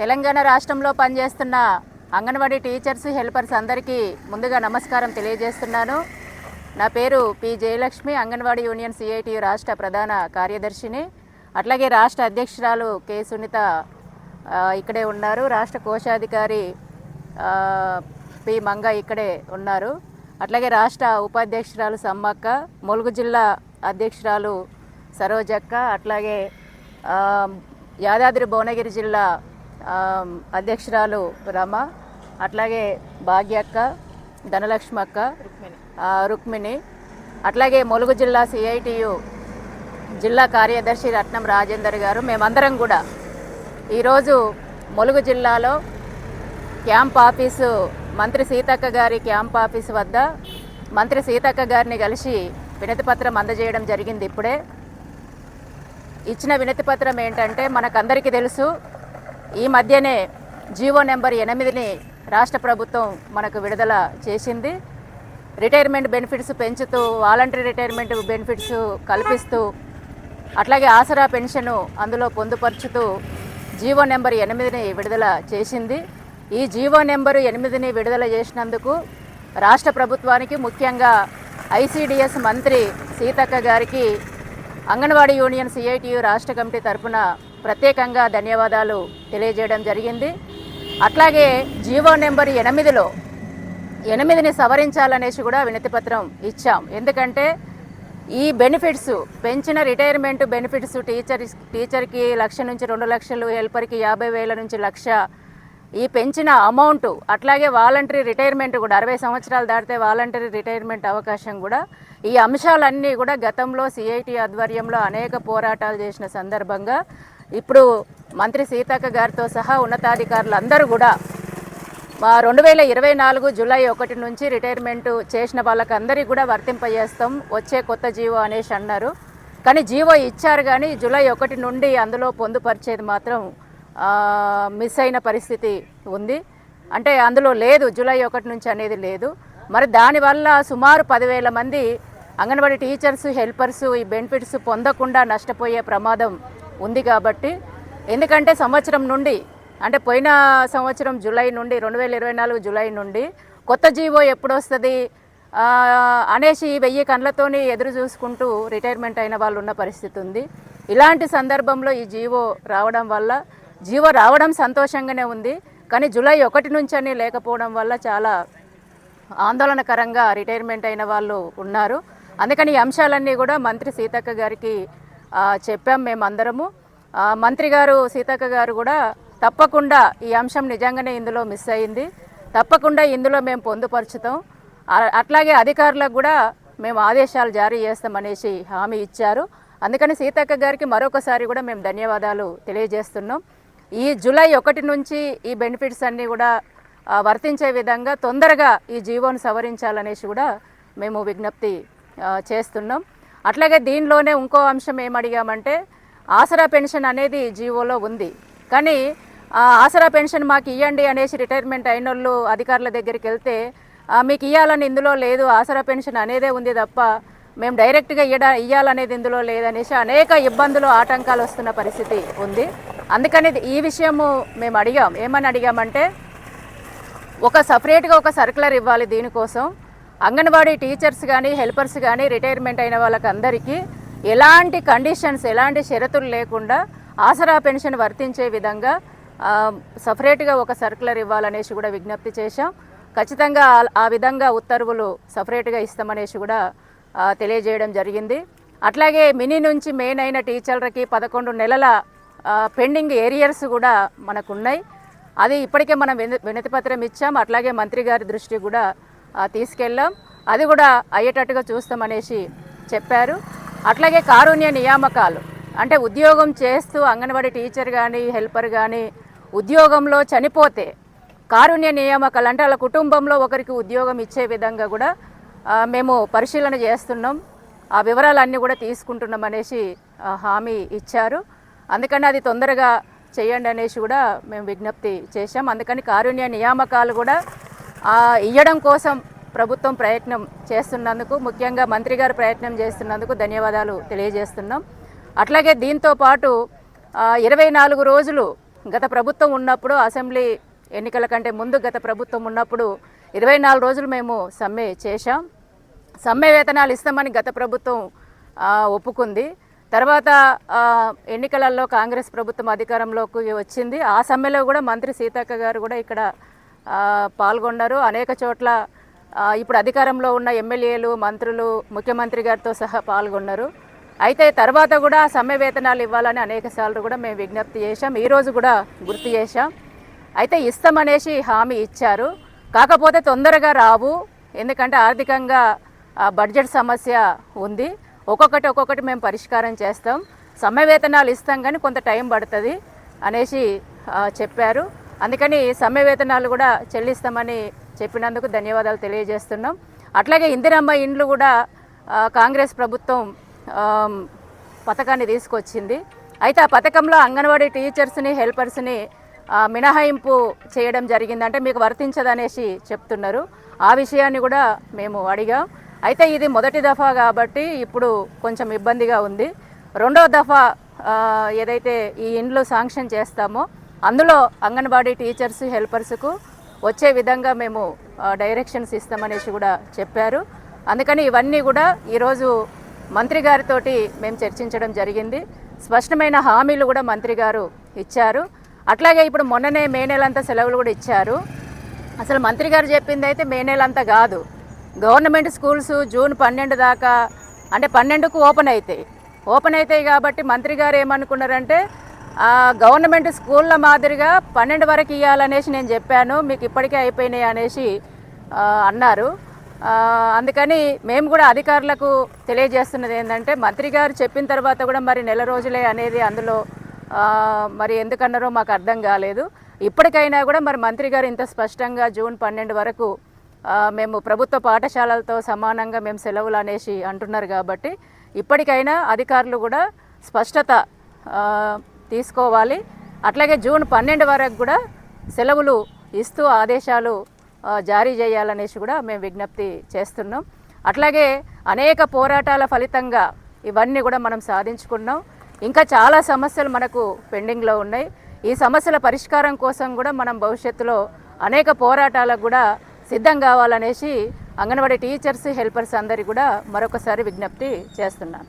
తెలంగాణ రాష్ట్రంలో పనిచేస్తున్న anganwadi teachers helpers అందరికీ ముందుగా నమస్కారం తెలియజేస్తున్నాను. నా పేరు P. Jayalakshmi anganwadi union CITU రాష్ట్ర ప్రధాన కార్యదర్శిని. అట్లాగే రాష్ట్ర అధ్యక్షురాలు కె. సునీత ఇక్కడే ఉన్నారు. రాష్ట్ర కోశాధికారి పి. మంగ ఇక్కడే ఉన్నారు. అట్లాగే రాష్ట్ర ఉపాధ్యక్షురాలు సమ్మక్క ములుగు జిల్లా అధ్యక్షురాలు సరోజక్క అట్లాగే యాదాద్రి భువనగిరి జిల్లా అధ్యక్షురాలు రమ అట్లాగే భాగ్యక్క ధనలక్ష్మక్క ఆ, రుక్మిణి అట్లాగే ములుగు జిల్లా సిఐటియు జిల్లా కార్యదర్శి రత్నం రాజేందర్ గారు మేమందరం కూడా ఈరోజు ములుగు జిల్లాలో క్యాంప్ ఆఫీసు మంత్రి సీతక్క గారి క్యాంప్ ఆఫీస్ వద్ద మంత్రి సీతక్క గారిని కలిసి వినతిపత్రం అందజేయడం జరిగింది ఇప్పుడే. ఇచ్చిన వినతిపత్రం ఏంటంటే మనకందరికీ తెలుసు ఈ మధ్యనే జీవో నెంబర్ ఎనిమిదిని రాష్ట్ర ప్రభుత్వం మనకు విడుదల చేసింది. రిటైర్మెంట్ బెనిఫిట్స్ పెంచుతూ వాలంటరీ రిటైర్మెంట్ బెనిఫిట్స్ కల్పిస్తూ అట్లాగే ఆసరా పెన్షను అందులో పొందుపరుచుతూ జీవో నెంబర్ ఎనిమిదిని విడుదల చేసింది. ఈ జీవో నెంబరు ఎనిమిదిని విడుదల చేసినందుకు రాష్ట్ర ప్రభుత్వానికి ముఖ్యంగా ఐసీడిఎస్ మంత్రి సీతక్క గారికి అంగన్వాడీ యూనియన్ సిఐటియు రాష్ట్ర కమిటీ తరపున ప్రత్యేకంగా ధన్యవాదాలు తెలియజేయడం జరిగింది. అట్లాగే జీవో నెంబర్ ఎనిమిదిలో ఎనిమిదిని సవరించాలనేసి కూడా వినతిపత్రం ఇచ్చాం. ఎందుకంటే ఈ బెనిఫిట్స్ పెంచిన రిటైర్మెంట్ బెనిఫిట్స్ టీచర్ టీచర్కి లక్ష నుంచి రెండు లక్షలు హెల్పర్కి యాభై వేల నుంచి లక్ష ఈ పెంచిన అమౌంట్ అట్లాగే వాలంటరీ రిటైర్మెంట్ కూడా అరవై సంవత్సరాలు దాటితే వాలంటరీ రిటైర్మెంట్ అవకాశం కూడా ఈ అంశాలన్నీ కూడా గతంలో సిఐటి ఆధ్వర్యంలో అనేక పోరాటాలు చేసిన సందర్భంగా ఇప్పుడు మంత్రి సీతక్క గారితో సహా ఉన్నతాధికారులు అందరూ కూడా మా రెండు వేల ఇరవై నాలుగు జూలై ఒకటి నుంచి రిటైర్మెంట్ చేసిన వాళ్ళకందరికీ కూడా వర్తింపజేస్తాం. వచ్చే కొత్త జీవో అనేసి అన్నారు. కానీ జీవో ఇచ్చారు కానీ జూలై ఒకటి నుండి అందులో పొందుపరిచేది మాత్రం మిస్ అయిన పరిస్థితి ఉంది. అంటే అందులో లేదు జూలై ఒకటి నుంచి అనేది లేదు. మరి దానివల్ల సుమారు పదివేల మంది అంగన్వాడీ టీచర్స్ హెల్పర్స్ ఈ బెనిఫిట్స్ పొందకుండా నష్టపోయే ప్రమాదం ఉంది కాబట్టి ఎందుకంటే సంవత్సరం నుండి అంటే పోయిన సంవత్సరం జూలై నుండి రెండు వేల ఇరవై నాలుగు జూలై నుండి కొత్త జీవో ఎప్పుడు వస్తుంది అనేసి వెయ్యి కళ్ళతోని ఎదురు చూసుకుంటూ రిటైర్మెంట్ అయిన వాళ్ళు ఉన్న పరిస్థితి ఉంది. ఇలాంటి సందర్భంలో ఈ జీవో రావడం వల్ల జీవో రావడం సంతోషంగానే ఉంది. కానీ జూలై ఒకటి నుంచని లేకపోవడం వల్ల చాలా ఆందోళనకరంగా రిటైర్మెంట్ అయిన వాళ్ళు ఉన్నారు. అందుకని ఈ అంశాలన్నీ కూడా మంత్రి సీతక్క గారికి చెప్పాం మేమందరము. ఆ, మంత్రి గారు సీతక్క గారు కూడా తప్పకుండా ఈ అంశం నిజంగానే ఇందులో మిస్ అయింది. తప్పకుండా ఇందులో మేము పొందుపరుచుతాం. అట్లాగే అధికారులకు కూడా మేము ఆదేశాలు జారీ చేస్తామనేసి హామీ ఇచ్చారు. అందుకని సీతక్క గారికి మరొకసారి కూడా మేము ధన్యవాదాలు తెలియజేస్తున్నాం. ఈ జూలై ఒకటి నుంచి ఈ బెనిఫిట్స్ అన్నీ కూడా వర్తించే విధంగా తొందరగా ఈ జీవోను సవరించాలనేసి కూడా మేము విజ్ఞప్తి చేస్తున్నాం. అట్లాగే దీనిలోనే ఇంకో అంశం ఏమడిగామంటే ఆసరా పెన్షన్ అనేది జీవోలో ఉంది. కానీ ఆసరా పెన్షన్ మాకు ఇవ్వండి అనేసి రిటైర్మెంట్ అయిన వాళ్ళు అధికారుల దగ్గరికి వెళ్తే మీకు ఇవ్వాలని ఇందులో లేదు ఆసరా పెన్షన్ అనేదే ఉంది తప్ప మేము డైరెక్ట్గా ఇయ్యడ ఇవ్వాలనేది ఇందులో లేదనేసి అనేక ఇబ్బందులు ఆటంకాలు వస్తున్న పరిస్థితి ఉంది. అందుకని ఈ విషయము మేము అడిగాం. ఏమని అడిగామంటే ఒక సపరేట్గా ఒక సర్కులర్ ఇవ్వాలి దీనికోసం. అంగన్వాడీ టీచర్స్ కానీ హెల్పర్స్ కానీ రిటైర్మెంట్ అయిన వాళ్ళకందరికీ ఎలాంటి కండిషన్స్ ఎలాంటి షరతులు లేకుండా ఆసరా పెన్షన్ వర్తించే విధంగా సపరేట్గా ఒక సర్కులర్ ఇవ్వాలనేసి కూడా విజ్ఞప్తి చేశాం. ఖచ్చితంగా ఆ- విధంగా ఉత్తర్వులు సపరేట్గా ఇస్తామనేసి కూడా తెలియజేయడం జరిగింది. అట్లాగే మినీ నుంచి మెయిన్ అయిన టీచర్లకి పదకొండు నెలల పెండింగ్ ఏరియర్స్ కూడా మనకున్నాయి. అది ఇప్పటికే మనం విన- ఇచ్చాం. అట్లాగే మంత్రి గారి దృష్టి కూడా తీసుకెళ్ళాం. అది కూడా అయ్యేటట్టుగా చూస్తామనేసి చెప్పారు. అట్లాగే కారుణ్య నియామకాలు. అంటే ఉద్యోగం చేస్తూ అంగన్వాడీ టీచర్ కానీ హెల్పర్ కానీ ఉద్యోగంలో చనిపోతే కారుణ్య నియామకాలు అంటే వాళ్ళ కుటుంబంలో ఒకరికి ఉద్యోగం ఇచ్చే విధంగా కూడా మేము పరిశీలన చేస్తున్నాం. ఆ వివరాలన్నీ కూడా తీసుకుంటున్నాం అనేసి హామీ ఇచ్చారు. అందుకని అది తొందరగా చేయండి అనేసి కూడా మేము విజ్ఞప్తి చేశాం. అందుకని కారుణ్య నియామకాలు కూడా ఇవ్వడం ఇయ్యడం కోసం ప్రభుత్వం ప్రయత్నం చేస్తున్నందుకు ముఖ్యంగా మంత్రి గారు ప్రయత్నం చేస్తున్నందుకు ధన్యవాదాలు తెలియజేస్తున్నాం. అట్లాగే దీంతో పాటు ఇరవై నాలుగు రోజులు గత ప్రభుత్వం ఉన్నప్పుడు అసెంబ్లీ ఎన్నికల కంటే ముందు గత ప్రభుత్వం ఉన్నప్పుడు ఇరవై నాలుగు రోజులు మేము సమ్మె చేశాం. సమ్మె వేతనాలు ఇస్తామని గత ప్రభుత్వం ఒప్పుకుంది. తర్వాత ఎన్నికలలో కాంగ్రెస్ ప్రభుత్వం అధికారంలోకి వచ్చింది. ఆ సమ్మెలో కూడా మంత్రి సీతక్క గారు కూడా ఇక్కడ పాల్గొన్నారు. అనేక చోట్ల ఇప్పుడు అధికారంలో ఉన్న ఎమ్మెల్యేలు మంత్రులు ముఖ్యమంత్రి గారితో సహా పాల్గొన్నారు. అయితే తర్వాత కూడా సమ్మె వేతనాలు ఇవ్వాలని అనేక సార్లు కూడా మేము విజ్ఞప్తి చేశాం. ఈరోజు కూడా గుర్తు చేశాం. అయితే ఇస్తామనేసి హామీ ఇచ్చారు. కాకపోతే తొందరగా రావు. ఎందుకంటే ఆర్థికంగా బడ్జెట్ సమస్య ఉంది. ఒక్కొక్కటి ఒక్కొక్కటి మేము పరిష్కారం చేస్తాం. సమ్మె వేతనాలు ఇస్తాం కానీ కొంత టైం పడుతుంది అనేసి చెప్పారు. అందుకని సమ్మె వేతనాలు కూడా చెల్లిస్తామని చెప్పినందుకు ధన్యవాదాలు తెలియజేస్తున్నాం. అట్లాగే ఇందిరమ్మ ఇండ్లు కూడా కాంగ్రెస్ ప్రభుత్వం పథకాన్ని తీసుకొచ్చింది. అయితే ఆ పథకంలో అంగన్వాడీ టీచర్స్ని హెల్పర్స్ని మినహాయింపు చేయడం జరిగిందంటే మీకు వర్తించదనేసి చెప్తున్నారు. ఆ విషయాన్ని కూడా మేము అడిగాం. అయితే ఇది మొదటి దఫా కాబట్టి ఇప్పుడు కొంచెం ఇబ్బందిగా ఉంది. రెండో దఫా ఏదైతే ఈ ఇండ్లు శాంక్షన్ చేస్తామో అందులో అంగన్వాడీ టీచర్స్ హెల్పర్స్కు వచ్చే విధంగా మేము డైరెక్షన్స్ ఇస్తామనేసి కూడా చెప్పారు. అందుకని ఇవన్నీ కూడా ఈరోజు మంత్రి గారితోటి మేము చర్చించడం జరిగింది. స్పష్టమైన హామీలు కూడా మంత్రి గారు ఇచ్చారు. అట్లాగే ఇప్పుడు మొన్ననే మే నెలంతా సెలవులు కూడా ఇచ్చారు. అసలు మంత్రి గారు చెప్పింది అయితే మే నెలంతా కాదు. గవర్నమెంట్ స్కూల్స్ జూన్ పన్నెండు దాకా అంటే పన్నెండుకు ఓపెన్ అవుతాయి ఓపెన్ అవుతాయి కాబట్టి మంత్రి గారు ఏమనుకున్నారంటే గవర్నమెంట్ స్కూళ్ళ మాదిరిగా పన్నెండు వరకు ఇవ్వాలనేసి నేను చెప్పాను. మీకు ఇప్పటికే అయిపోయినాయి అనేసి అన్నారు. అందుకని మేము కూడా అధికారులకు తెలియజేస్తున్నది ఏంటంటే మంత్రి గారు చెప్పిన తర్వాత కూడా మరి నెల రోజులే అనేది అందులో మరి ఎందుకన్నారో మాకు అర్థం కాలేదు. ఇప్పటికైనా కూడా మరి మంత్రి గారు ఇంత స్పష్టంగా జూన్ పన్నెండు వరకు మేము ప్రభుత్వ పాఠశాలలతో సమానంగా మేము సెలవులు అనేసి అంటున్నారు కాబట్టి ఇప్పటికైనా అధికారులు కూడా స్పష్టత తీసుకోవాలి. అట్లాగే జూన్ పన్నెండు వరకు కూడా సెలవులు ఇస్తూ ఆదేశాలు జారీ చేయాలనేసి కూడా మేము విజ్ఞప్తి చేస్తున్నాం. అట్లాగే అనేక పోరాటాల ఫలితంగా ఇవన్నీ కూడా మనం సాధించుకున్నాం. ఇంకా చాలా సమస్యలు మనకు పెండింగ్లో ఉన్నాయి. ఈ సమస్యల పరిష్కారం కోసం కూడా మనం భవిష్యత్తులో అనేక పోరాటాలకు కూడా సిద్ధం కావాలనేసి అంగన్వాడీ టీచర్స్ హెల్పర్స్ అందరికీ కూడా మరొకసారి విజ్ఞప్తి చేస్తున్నాను.